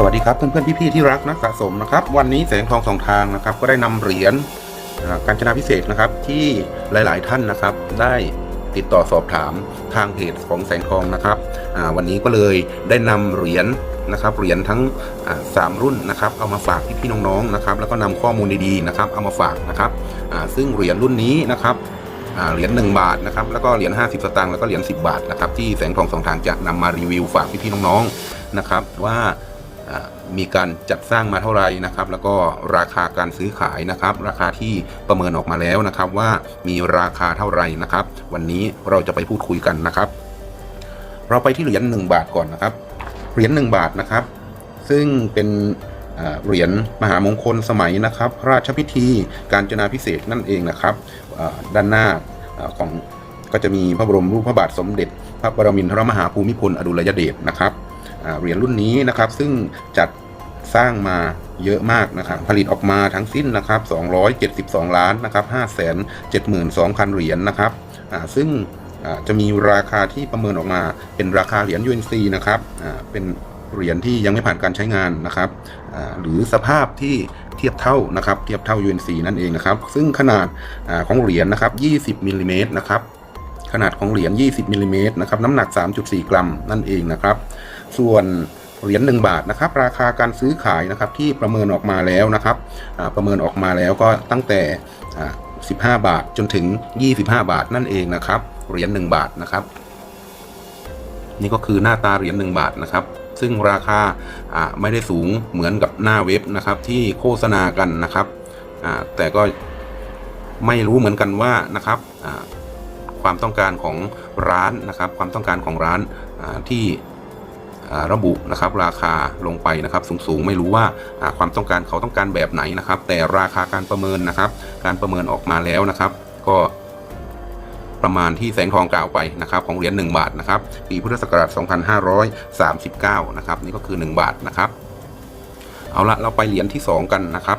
สวัสดีครับเพื่อนๆพี่ๆที่รักนักสะสมนะครับ วันนี้แสงทองสองทางนะครับ ก็ได้นำเหรียญการจนาพิเศษนะครับที่หลายๆท่านนะครับ ได้ติดต่อสอบถามทางเพจของแสงทองนะครับวันนี้ก็เลยได้นำเหรียญนะครับเหรียญทั้งอ่าสามรุ่นนะครับ เอามาฝากพี่ๆน้องๆนะครับ แล้วก็นำข้อมูลดีๆนะครับ เอามาฝากนะครับซึ่งเหรียญรุ่นนี้นะครับเหรียญ1บาทนะครับแล้วก็เหรียญ50 สตางค์แล้วก็เหรียญ10 บาทนะครับที่แสงทองสองทางจะนำมารีวิวฝากพี่ๆน้องๆนะครับว่า มีการจัดสร้างมาเท่าไหร่นะครับ แล้วก็ราคาการซื้อขายนะครับ ราคาที่ประเมินออกมาแล้วนะครับว่ามีราคาเท่าไหร่นะครับ วันนี้เราจะไปพูดคุยกันนะครับ เราไปที่เหรียญ1บาทก่อนนะครับ เหรียญ1บาทนะครับ ซึ่งเป็นเหรียญมหามงคลสมัยนะครับพระราชพิธีการจนาพิเศษนั่นเองนะครับด้านหน้าอของก็จะมีพระบรมรูปพระบาทสมเด็จ พระปรมินทรมหาภูมิพลอดุลยเดชนะครับ เหรียญรุ่นนี้นะครับซึ่งจัดสร้างมาเยอะมากนะครับผลิตออกมาทั้งสิ้นนะครับ272 ล้านนะครับ572,000 เหรียญนะครับซึ่งจะมีราคาที่ประเมินออกมาเป็นราคาเหรียญ UNC นะครับเป็นเหรียญที่ยังไม่ผ่านการใช้งานนะครับหรือสภาพที่เทียบเท่านะครับเทียบเท่า UNC นั่นเองนะครับซึ่งขนาดอของเหรียญนะครับ 20มิลลิเมตรนะครับ ขนาดของเหรียญ 20มิลลิเมตรนะครับน้ำหนัก 3.4 กรัมนั่นเองนะครับ ส่วนเหรียญ1บาทนะครับ ราคาการซื้อขายนะครับที่ประเมินออกมาแล้วนะครับประเมินออกมาแล้วก็ตั้งแต่ 15 บาทจนถึง 25 บาทนั่นเองนะครับเหรียญ1บาทนะครับ นี่ก็คือหน้าตาเหรียญ1บาทนะครับ ซึ่งราคาไม่ได้สูงเหมือนกับหน้าเว็บนะครับที่โฆษณากันนะครับแต่ก็ไม่รู้เหมือนกันว่านะครับ ความต้องการของร้านนะครับความต้องการของร้านที่ระบุนะครับราคาลงไปนะครับสูงๆไม่รู้ว่าอ่าความต้องการเขาต้องการแบบไหนนะครับ แต่ราคาการประเมินนะครับ การประเมินออกมาแล้วนะครับ ก็ประมาณที่แสงทองกล่าวไปนะครับของเหรียญ1บาทนะครับปีพุทธศักราช2539นะครับนี่ก็คือ 1 บาทนะครับเอาละเราไปเหรียญที่ 2 กันนะครับ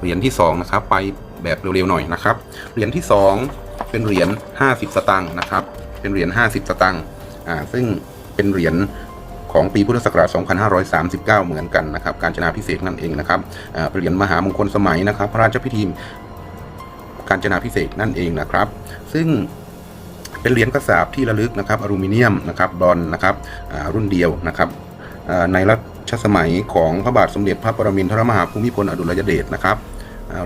เหรียญที่2นะครับไปแบบเร็วๆหน่อยนะครับเหรียญที่2 เป็นเหรียญ50 สตางค์นะครับ เป็นเหรียญ50 สตางค์อ่าซึ่งเป็นเหรียญของปีพุทธศักราช 2539 เหมือนกันนะครับ การจนาพิเศษนั่นเองนะครับอ่าเป็นเหรียญมหามงคลสมัยนะครับ พระราชพิธีการจนาพิเศษนั่นเองนะครับ ซึ่งเป็นเหรียญกระสาบที่ระลึกนะครับ อลูมิเนียมนะครับ บอนนะครับอ่ารุ่นเดียวนะครับอ่าในรัชสมัยของพระบาทสมเด็จพระปรมินทรมหาภูมิพลอดุลยเดชนะครับ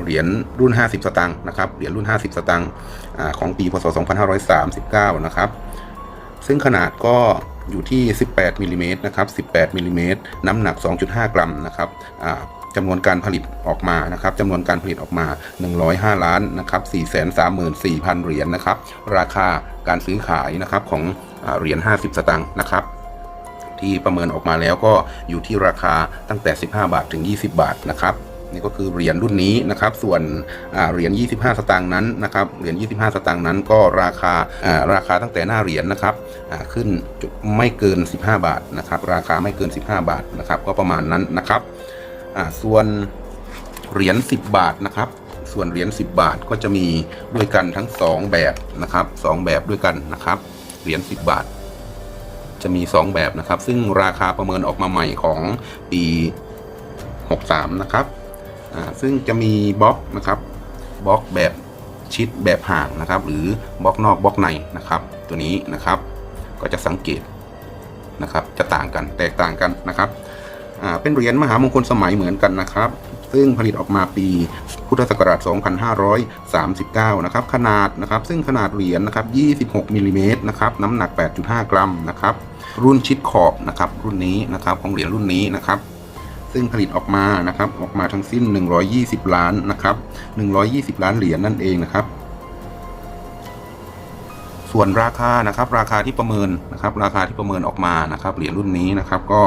เหรียญรุ่น 50 สตางค์นะครับเหรียญรุ่น 50 สตางค์ของปีพศ 2539 นะครับ ซึ่งขนาดก็อยู่ที่ 18มิลลิเมตรนะครับ18มิลลิเมตรน้ำหนัก 2.5 กรัมนะครับจำนวนการผลิตออกมานะครับจำนวนการผลิตออกมา 105 ล้านนะครับ434,000 เหรียญนะครับ ราคาการซื้อขายนะครับของอเหรียญ 50 สตางค์นะครับ ที่ประเมินออกมาแล้วก็อยู่ที่ราคาตั้งแต่ 15 บาทถึง 20 บาทนะครับ นี่ก็คือเหรียญรุ่นนี้นะครับ ส่วนเหรียญ 25 สตางค์นั้นนะครับเหรียญ 25 สตางค์นั้นก็ราคาราคาตั้งแต่หน้าเหรียญนะครับขึ้นจุดไม่เกิน 15 บาทนะครับ ราคาไม่เกิน 15 บาทนะครับ ก็ประมาณนั้นนะครับส่วนเหรียญ 10 บาทนะครับส่วนเหรียญ 10 บาทก็จะมีด้วยกันทั้ง 2 แบบนะครับสองแบบด้วยกันนะครับ เหรียญ 10 บาท จะมี 2 แบบนะครับ ซึ่งราคาประเมินออกมาใหม่ของปี 63 นะครับ ซึ่งจะมีบล็อกนะครับบล็อกแบบชิดแบบห่างนะครับ หรือบล็อกนอกบล็อกในนะครับ ตัวนี้นะครับก็จะสังเกตนะครับ จะต่างกันแตกต่างกันนะครับเป็นเหรียญมหามงคลสมัยเหมือนกันนะครับ ซึ่งผลิตออกมาปีพุทธศักราช 2539 นะครับ ขนาดนะครับ ซึ่งขนาดเหรียญนะครับ 26มิลลิเมตรนะครับ น้ำหนัก 8.5 กรัมนะครับ รุ่นชิดขอบนะครับ รุ่นนี้นะครับ ของเหรียญรุ่นนี้นะครับ ซึ่งผลิตออกมานะครับออกมาทั้งสิ้น 120 ล้านนะครับ120 ล้านเหรียญนั่นเองนะครับ ส่วนราคานะครับราคาที่ประเมินนะครับราคาที่ประเมินออกมานะครับเหรียญรุ่นนี้นะครับก็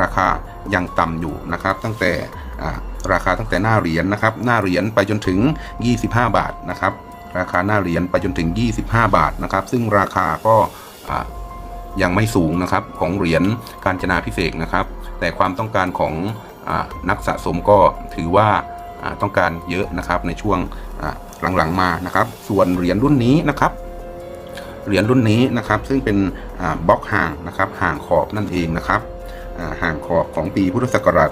ราคายังต่ำอยู่นะครับ ตั้งแต่ราคาตั้งแต่หน้าเหรียญนะครับหน้าเหรียญไปจนถึง 25 บาทนะครับราคาหน้าเหรียญไปจนถึง 25 บาทนะครับ ซึ่งราคาก็ยังไม่สูงนะครับของเหรียญการจนาพิเศษนะครับ แต่ความต้องการของอนักสะสมก็ถือว่าต้องการเยอะนะครับในช่วงหลังๆมานะครับ ส่วนเหรียญรุ่นนี้นะครับเหรียญรุ่นนี้นะครับซึ่งเป็นบล็อกห่างนะครับห่างขอบนั่นเองนะครับห่างขอบของปีพุทธศักราช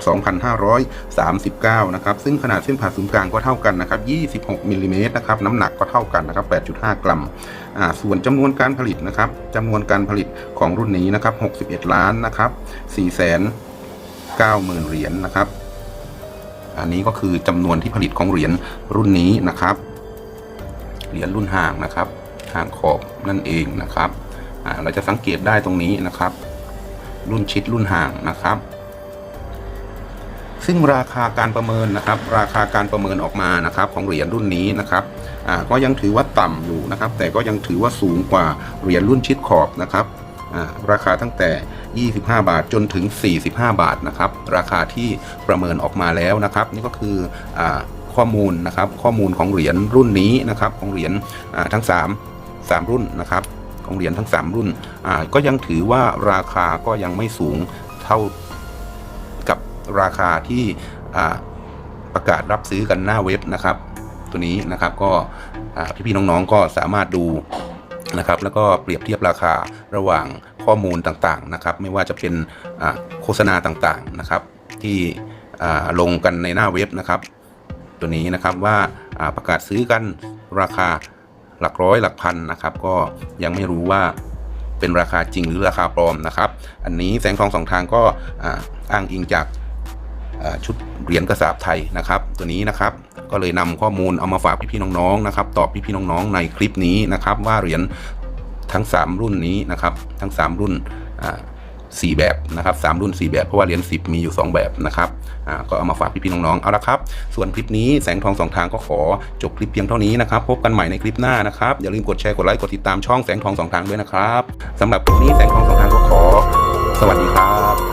2539 นะครับ ซึ่งขนาดเส้นผ่าศูนย์กลางก็เท่ากันนะครับ 26มิลลิเมตรนะครับ น้ำหนักก็เท่ากันนะครับ 8.5 กรัม ส่วนจำนวนการผลิตนะครับจำนวนการผลิตของรุ่นนี้นะครับ 61 ล้านนะครับ4 9 0 0 0 90,000 เหรียญนะครับ อันนี้ก็คือจำนวนที่ผลิตของเหรียญรุ่นนี้นะครับ เหรียญรุ่นห่างนะครับ ห่างขอบนั่นเองนะครับ เราจะสังเกตได้ตรงนี้นะครับ รุ่นชิดรุ่นห่างนะครับ ซึ่งราคาการประเมินนะครับ ราคาการประเมินออกมานะครับ ของเหรียญรุ่นนี้นะครับก็ยังถือว่าต่ำอยู่นะครับ แต่ก็ยังถือว่าสูงกว่าเหรียญรุ่นชิดขอบนะครับ ราคาตั้งแต่ 25 บาทจนถึง 45 บาทนะครับ ราคาที่ประเมินออกมาแล้วนะครับ นี่ก็คืออข้อมูลนะครับ ข้อมูลของเหรียญรุ่นนี้นะครับ ของเหรียญทั้ง 3 3 รุ่นนะครับ ของเหรียญทั้ง 3 รุ่นก็ยังถือว่าราคาก็ยังไม่สูงเท่ากับราคาที่ประกาศรับซื้อกันหน้าเว็บนะครับ ตัวนี้นะครับก็อ่พี่ๆน้องๆก็สามารถดู นะครับแล้วก็เปรียบเทียบราคาระหว่างข้อมูลต่างๆนะครับไม่ว่าจะเป็นโฆษณาต่างๆนะครับที่ลงกันในหน้าเว็บนะครับ ตัวนี้นะครับว่าประกาศซื้อกันราคาหลักร้อยหลักพันนะครับก็ยังไม่รู้ว่าเป็นราคาจริงหรือราคาปลอมนะครับ อันนี้แสงทองสองทางก็อ้างอิงจาก ชุดเหรียญกระสาบไทยนะครับ ตัวนี้นะครับก็เลยนำข้อมูลเอามาฝากพี่ๆน้องๆนะครับตอบพี่ๆน้องๆในคลิปนี้นะครับ ว่าเหรียญทั้ง 3 รุ่นนี้นะครับทั้ง 3 รุ่นสี่แบบนะครับสามรุ่น 4 แบบเพราะว่าเหรียญ10 มีอยู่ 2 แบบนะครับก็เอามาฝากพี่ๆน้องๆเอาละครับ ส่วนคลิปนี้แสงทองสองทางก็ขอจบคลิปเพียงเท่านี้นะครับ พบกันใหม่ในคลิปหน้านะครับ อย่าลืมกดแชร์กดไลค์กดติดตามช่องแสงทองสองทางด้วยนะครับสำหรับคลิปนี้แสงทองสองทางก็ขอ สวัสดีครับ